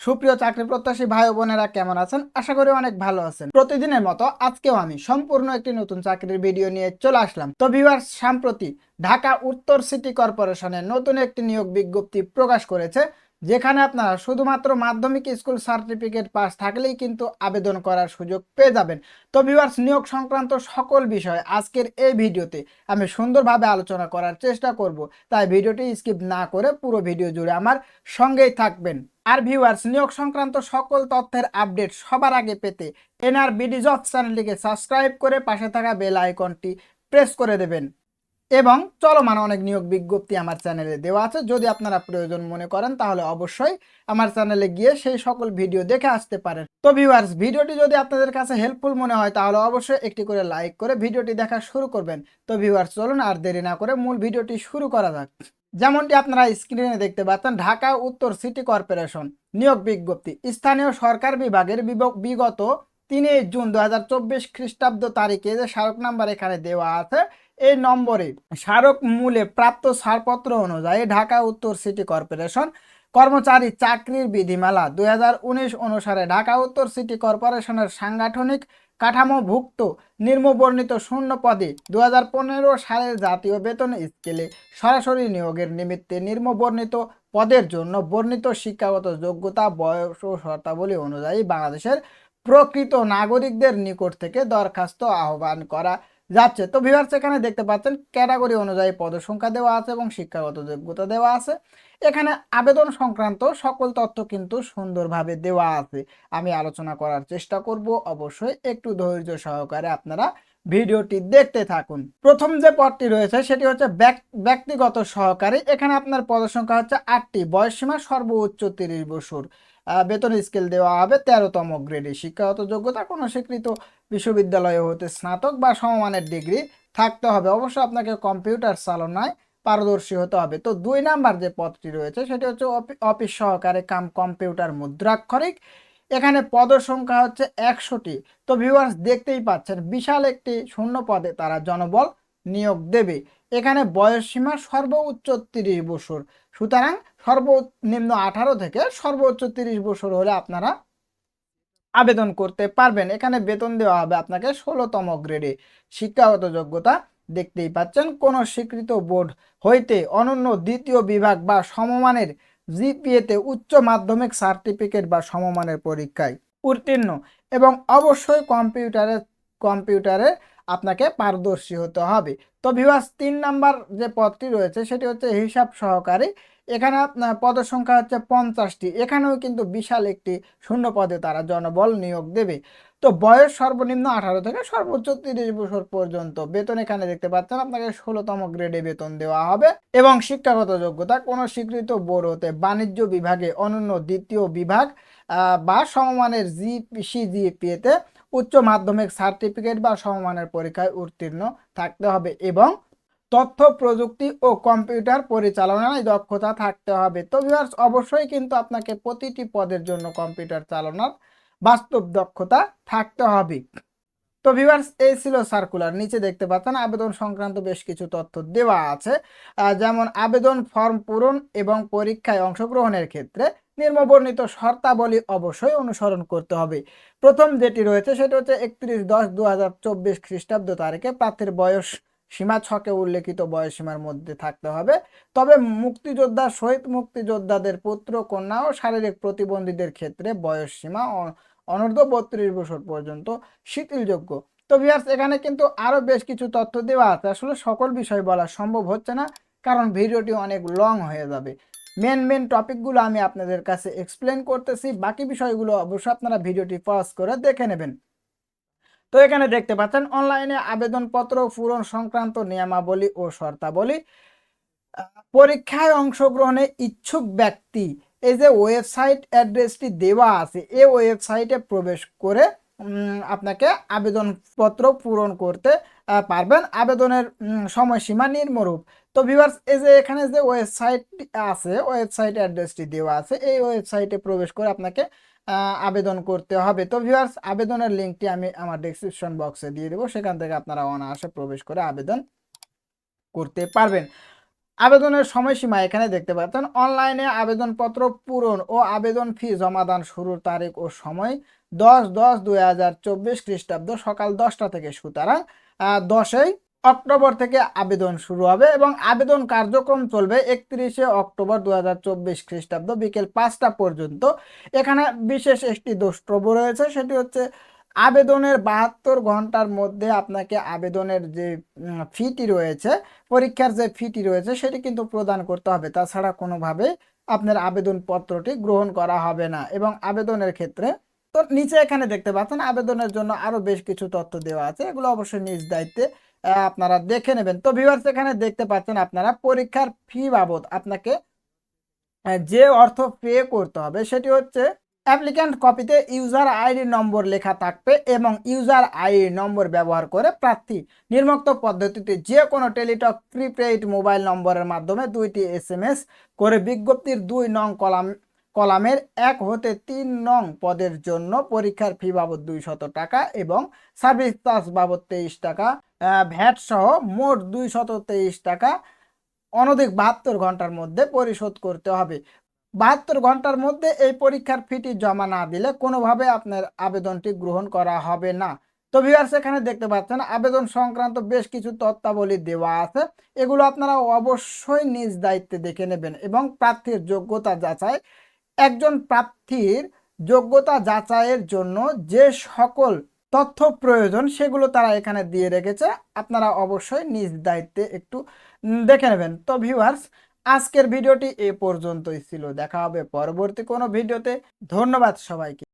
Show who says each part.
Speaker 1: সুপ্রিয় চাকরি প্রত্যাশী ভাই বোনেরা কেমন আছেন? আশা করি অনেক ভালো আছেন। প্রতিদিনের মতো আজকেও আমি সম্পূর্ণ একটি নতুন চাকরির ভিডিও নিয়ে চলে আসলাম। তো ভিউয়ার্স, সাম্প্রতি ঢাকা উত্তর সিটি কর্পোরেশনের নতুন একটি নিয়োগ বিজ্ঞপ্তি প্রকাশ করেছে। যেখানে আপনারা শুধুমাত্র মাধ্যমিক স্কুল সার্টিফিকেট পাস থাকলেই কিন্তু আবেদন করার সুযোগ পেয়ে যাবেন। তো ভিউয়ার্স নিয়োগ সংক্রান্ত সকল বিষয় আজকের এই ভিডিওতে আমি সুন্দরভাবে আলোচনা করার চেষ্টা করব। তাই ভিডিওটি স্কিপ না করে পুরো ভিডিও জুড়ে আমার সঙ্গেই থাকবেন। আর ভিউয়ার্স নিয়োগ সংক্রান্ত সকল তথ্যের আপডেট সবার আগে পেতে এনআর বিডি জব চ্যানেলটিকে সাবস্ক্রাইব করে পাশে থাকা বেল আইকনটি প্রেস করে দেবেন। এবং চলমান অনেক নিয়োগ বিজ্ঞপ্তি আমার চ্যানেলে দেওয়া আছে। যদি আপনারা প্রয়োজন মনে করেন, তাহলে অবশ্যই আমার চ্যানেলে গিয়ে সেই সকল ভিডিও দেখে আসতে পারেন। তো ভিউয়ার্স ভিডিওটি যদি আপনাদের কাছে হেল্পফুল মনে হয়, তাহলে অবশ্যই একটি করে লাইক করে ভিডিওটি দেখা শুরু করবেন। তো ভিউয়ার্স চলুন আর দেরি না করে মূল ভিডিওটি শুরু করা যাক। যেমনটি আপনারা স্ক্রিনে দেখতে পাচ্ছেন, ঢাকা উত্তর সিটি কর্পোরেশন নিয়োগ বিজ্ঞপ্তি। স্থানীয় সরকার বিভাগের বিগত তিনই জুন দু খ্রিস্টাব্দ তারিখে যে স্মারক নাম্বার এখানে দেওয়া আছে এই নম্বরে স্মারক মূলে প্রাপ্ত ছাড়পত্র অনুযায়ী ঢাকা উত্তর সিটি কর্পোরেশন কর্মচারী চাকরির বিধিমালা দু হাজার উনিশ অনুসারে ঢাকা উত্তর সিটি কর্পোরেশনের সাংগঠনিক কাঠামোভুক্ত নিম্নবর্ণিত শূন্য পদে দু সালের জাতীয় বেতন স্কেলে সরাসরি নিয়োগের নিমিত্তে নিম্নবর্ণিত পদের জন্য বর্ণিত শিক্ষাগত যোগ্যতা, বয়স ও শর্তাবলী অনুযায়ী বাংলাদেশের প্রকৃত নাগরিকদের নিকট থেকে দরখাস্ত আহ্বান করা যাচ্ছে। তো ভিউয়ার্স এখানে দেখতে পাচ্ছেন ক্যাটাগরি অনুযায়ী পদসংখ্যা দেওয়া আছে এবং শিক্ষাগত যোগ্যতা দেওয়া আছে। এখানে আবেদন সংক্রান্ত সকল তথ্য কিন্তু সুন্দরভাবে দেওয়া আছে। আমি আলোচনা করার চেষ্টা করব। অবশ্যই একটু ধৈর্য সহকারে আপনারা ভিডিওটি দেখতে থাকুন। প্রথম যে পদটি রয়েছে, সেটি হচ্ছে ব্যক- ব্যক্তিগত সহকারী। এখানে আপনার পদসংখ্যা হচ্ছে আটটি। বয়সসীমা সর্বোচ্চ তিরিশ বছর। বেতন স্কেল দেওয়া হবে তেরোতম গ্রেডে শিক্ষাগত যোগ্যতা কোনো স্বীকৃত বিশ্ববিদ্যালয়ে হতে স্নাতক বা সমমানের ডিগ্রি থাকতে হবে। অবশ্য আপনাকে কম্পিউটার চালনায় পারদর্শী হতে হবে। তো দুই নাম্বার যে পদটি রয়েছে, সেটি হচ্ছে অফি- অফিস সহকারে কাম কম্পিউটার মুদ্রাক্ষরিক। এখানে পদের সংখ্যা হচ্ছে একশোটি। তো ভিউয়ার্স দেখতেই পাচ্ছেন, বিশাল একটি শূন্য পদে তারা জনবল নিয়োগ দেবে। এখানে বয়স সীমা সর্বোচ্চ তিরিশ বছর। সুতরাং সর্বনিম্ন আঠারো থেকে সর্বোচ্চ তিরিশ বছর হলে আপনারা আবেদন করতে পারবেন। এখানে বেতন দেওয়া হবে আপনাকে ষোলোতম গ্রেডে। শিক্ষাগত যোগ্যতা দেখতেই পাচ্ছেন। কোন স্বীকৃত বোর্ড হইতে অনন্য দ্বিতীয় বিভাগ বা সমমানের জিপিএতে উচ্চ মাধ্যমিক সার্টিফিকেট বা সমমানের পরীক্ষায় উত্তীর্ণ এবং অবশ্যই কম্পিউটারে কম্পিউটারে আপনাকে পারদর্শী হতে হবে। তো ভিভাস তিন নাম্বার যে পদটি রয়েছে সেটি হচ্ছে হিসাব সহকারী এখানে আপনার পদসংখ্যা হচ্ছে পঞ্চাশটি। এখানেও কিন্তু বিশাল একটি শূন্য পদে তারা জনবল নিয়োগ দেবে। তো বয়স সর্বনিম্ন আঠারো থেকে সর্বোচ্চ তিরিশ বছর পর্যন্ত। বেতন এখানে দেখতে পাচ্ছেন, আপনাকে ষোলোতম গ্রেডে বেতন দেওয়া হবে এবং শিক্ষাগত যোগ্যতা কোনো স্বীকৃত বোর্ড হতে বাণিজ্য বিভাগে অনন্য দ্বিতীয় বিভাগ বা সমমানের জি সি সিজিপিএতে উচ্চ মাধ্যমিক সার্টিফিকেট বা সমমানের পরীক্ষায় উত্তীর্ণ থাকতে হবে এবং তথ্য, প্রযুক্তি ও কম্পিউটার পরিচালনায় দক্ষতা থাকতে হবে। তো ভিউয়ার্স অবশ্যই কিন্তু আপনাকে প্রতিটি পদের জন্য কম্পিউটার চালানোর বাস্তব দক্ষতা থাকতে হবে। তো ভিউয়ার্স এই ছিল সার্কুলার নিচে দেখতে পাচ্ছেন আবেদন সংক্রান্ত বেশ কিছু তথ্য দেওয়া আছে। যেমন আবেদন ফর্ম পূরণ এবং পরীক্ষায় অংশগ্রহণের ক্ষেত্রে নিম্নবর্ণিত শর্তাবলী অবশ্যই অনুসরণ করতে হবে। প্রথম যেটি রয়েছে সেটা হচ্ছে একত্রিশ দশ দু খ্রিস্টাব্দ তারিখে প্রার্থীর বয়স সীমা ছকে উল্লেখিত বয়স সীমার মধ্যে থাকতে হবে। তবে মুক্তিযোদ্ধা, শহীদ মুক্তিযোদ্ধাদের পুত্র, কন্যা ও শারীরিক প্রতিবন্ধীদের ক্ষেত্রে বয়স সীমা অ- অনূর্ধ্ব বত্রিশ বছর পর্যন্ত শিথিলযোগ্য। তো ভিউয়ার্স এখানে কিন্তু আরও বেশ কিছু তথ্য দেওয়া আছে। আসলে সকল বিষয় বলা সম্ভব হচ্ছে না, কারণ ভিডিওটি অনেক লং হয়ে যাবে। মেন মেন টপিকগুলো আমি আপনাদের কাছে এক্সপ্লেন করতেছি। বাকি বিষয়গুলো অবশ্যই আপনারা ভিডিওটি পজ করে দেখে নেবেন। তো এখানে দেখতে পাচ্ছেন, অনলাইনে আবেদনপত্র পূরণ সংক্রান্ত নিয়মাবলী ও শর্তাবলী পরীক্ষায় অংশগ্রহণে ইচ্ছুক ব্যক্তি, এই যে ওয়েবসাইট অ্যাড্রেসটি দেওয়া আছে, এই ওয়েবসাইটে প্রবেশ করে আপনাকে আবেদনপত্র পূরণ করতে পারবেন। আবেদনের সময়সীমা নির্মরূপ। তো ভিভার্স এই যে এখানে যে ওয়েবসাইট আছে ওয়েবসাইট অ্যাড্রেসটি দেওয়া আছে, এই ওয়েবসাইটে প্রবেশ করে আপনাকে আবেদন করতে হবে। তো ভিভার্স আবেদনের লিঙ্কটি আমি আমার ডেসক্রিপশন বক্সে দিয়ে দেবো। সেখান থেকে আপনারা অনায়াসে প্রবেশ করে আবেদন করতে পারবেন। আবেদনের সময়সীমা এখানে দেখতে পাচ্ছেন। অনলাইনে আবেদনপত্র পূরণ ও আবেদন ফি জমাদান শুরুর তারিখ ও সময় দশ দশ দুই হাজার চব্বিশ খ্রিস্টাব্দ সকাল দশটা থেকে সুতরাং দশই অক্টোবর থেকে আবেদন শুরু হবে এবং আবেদন কার্যক্রম চলবে একত্রিশে অক্টোবর দু হাজার চব্বিশ খ্রিস্টাব্দ বিকেল পাঁচটা পর্যন্ত। এখানে বিশেষ একটি দ্রষ্টব্য রয়েছে, সেটি হচ্ছে আবেদনের বাহাত্তর ঘণ্টার মধ্যে আপনাকে আবেদনের যে ফিটি রয়েছে, পরীক্ষার যে ফিটি রয়েছে, সেটি কিন্তু প্রদান করতে হবে। তাছাড়া কোনোভাবে আপনার আবেদনপত্রটি গ্রহণ করা হবে না এবং আবেদনের ক্ষেত্রে তো নিচে এখানে দেখতে পাচ্ছেন, আবেদনের জন্য আরও বেশ কিছু তথ্য দেওয়া আছে। এগুলো অবশ্যই নিজ দায়িত্বে আপনারা দেখে নেবেন। তো ভিউয়ার্স এখানে দেখতে পাচ্ছেন আপনারা পরীক্ষার ফি বাবদ আপনাকে যে অর্থ পে করতে হবে সেটি হচ্ছে অ্যাপ্লিক্যান্ট কপিতে ইউজার আইডি নম্বর লেখা থাকবে এবং ইউজার আইডি নম্বর ব্যবহার করে প্রার্থী নির্মুক্ত পদ্ধতিতে যে কোনো টেলিটক প্রিপেইড মোবাইল নম্বরের মাধ্যমে দুইটি এস করে বিজ্ঞপ্তির দুই নং কলাম কলামের এক হতে তিন নং পদের জন্য পরীক্ষার ফি বাবদ দুইশত টাকা এবং সার্ভিস চার্জ বাবদ তেইশ টাকা ভ্যাট সহ মোট দুইশত তেইশ টাকা। অনধিক বাহাত্তর ঘণ্টার মধ্যে পরিশোধ করতে হবে। বাহাত্তর ঘণ্টার মধ্যে এই পরীক্ষার ফিটি জমা না দিলে কোনোভাবে আপনার আবেদনটি গ্রহণ করা হবে না। তো ভিউয়ার্স এখানে দেখতে পাচ্ছেন, আবেদন সংক্রান্ত বেশ কিছু তত্ত্বাবলী দেওয়া আছে। এগুলো আপনারা অবশ্যই নিজ দায়িত্বে দেখে নেবেন এবং প্রার্থীর যোগ্যতা যাচাই একজন প্রার্থীর যোগ্যতা যাচাইয়ের জন্য যে সকল তথ্য প্রয়োজন সেগুলো তারা এখানে দিয়ে রেখেছে। আপনারা অবশ্যই নিজ দায়িত্বে একটু দেখে নেবেন। তো ভিউয়ার্স আজকের ভিডিওটি এ পর্যন্তই ছিল। দেখা হবে পরবর্তী কোনো ভিডিওতে। ধন্যবাদ সবাইকে।